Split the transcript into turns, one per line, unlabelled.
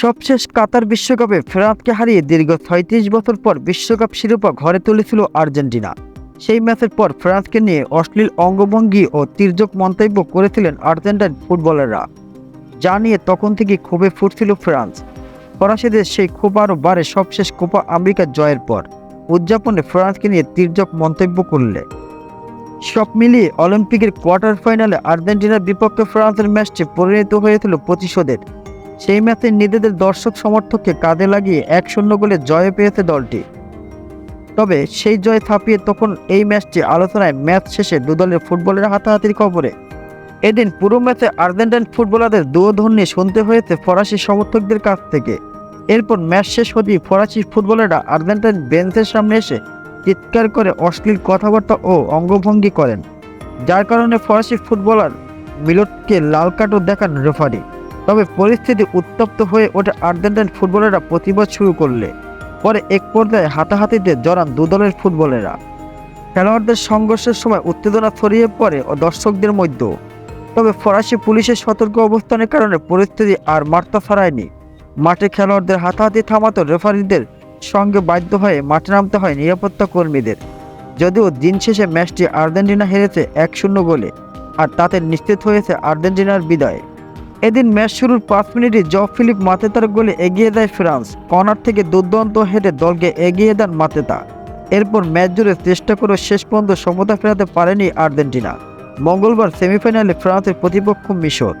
সবশেষ কাতার বিশ্বকাপে ফ্রান্সকে হারিয়ে দীর্ঘ ছয়ত্রিশ বছর পর বিশ্বকাপ শিরোপা ঘরে তুলেছিল আর্জেন্টিনা। সেই ম্যাচের পর ফ্রান্সকে নিয়ে অশ্লীল অঙ্গভঙ্গি ও তির্যক মন্তব্য করেছিলেন আর্জেন্টাইন ফুটবলাররা, যা নিয়ে তখন থেকে ক্ষোভে ফুটছিল ফ্রান্স। ফরাসিদের সেই ক্ষোভ আরও বাড়ে সবশেষ কোপা আমেরিকা জয়ের পর, উদযাপনে ফ্রান্সকে নিয়ে তির্যক মন্তব্য করলে। সব মিলিয়ে অলিম্পিকের কোয়ার্টার ফাইনালে আর্জেন্টিনার বিপক্ষে ফ্রান্সের ম্যাচটি পরিণত হয়েছিল প্রতিশোধের। সেই ম্যাচে নিজেদের দর্শক সমর্থককে কাঁধে লাগিয়ে এক শূন্য গোলে জয় পেয়েছে দলটি। তবে সেই জয় থাপিয়ে তখন এই ম্যাচটি আলোচনায় ম্যাচ শেষে দুদলের ফুটবলের হাতাহাতির খবরে। এদিন পুরো ম্যাচে আর্জেন্টাইন ফুটবলারদের দুধ্বনি শুনতে হয়েছে ফরাসি সমর্থকদের কাছ থেকে। এরপর ম্যাচ শেষ হতেই ফরাসি ফুটবলাররা আর্জেন্টাইন বেঞ্চের সামনে এসে চিৎকার করে অশ্লীল কথাবার্তা ও অঙ্গভঙ্গি করেন। যার কারণে ফরাসি ফুটবলার মিলটকে লাল কার্ডও দেখান রেফারি। তবে পরিস্থিতি উত্তপ্ত হয়ে ওঠে আর্জেন্টাইন ফুটবলাররা প্রতিবাদ শুরু করলে। পরে এক পর্যায়ে হাতাহাতিতে জড়ান দু দলের ফুটবলেরা খেলোয়াড়দের সংঘর্ষের সময় উত্তেজনা ছড়িয়ে পড়ে ও দর্শকদের মধ্যেও তবে ফরাসি পুলিশের সতর্ক অবস্থানের কারণে পরিস্থিতি আর মার্তা ছাড়ায়নি। মাঠে খেলোয়াড়দের হাতাহাতি থামাতে রেফারিদের সঙ্গে বাধ্য হয়ে মাঠে নামতে হয় নিরাপত্তা কর্মীদের। যদিও দিন শেষে ম্যাচটি আর্জেন্টিনা হেরেছে এক শূন্য গোলে, আর তাতে নিশ্চিত হয়েছে আর্জেন্টিনার বিদায়। এদিন ম্যাচ শুরুর পাঁচ মিনিটে জ ফিলিপ মাতেতার গোলে এগিয়ে দেয় ফ্রান্স। কর্নার থেকে দুর্দান্ত হেঁটে দলকে এগিয়ে দেন মাতেতা। এরপর ম্যাচ জুড়ে চেষ্টা করে শেষ পর্যন্ত সমতা ফেরাতে পারেনি আর্জেন্টিনা। মঙ্গলবার সেমিফাইনালে ফ্রান্সের প্রতিপক্ষ মিশর।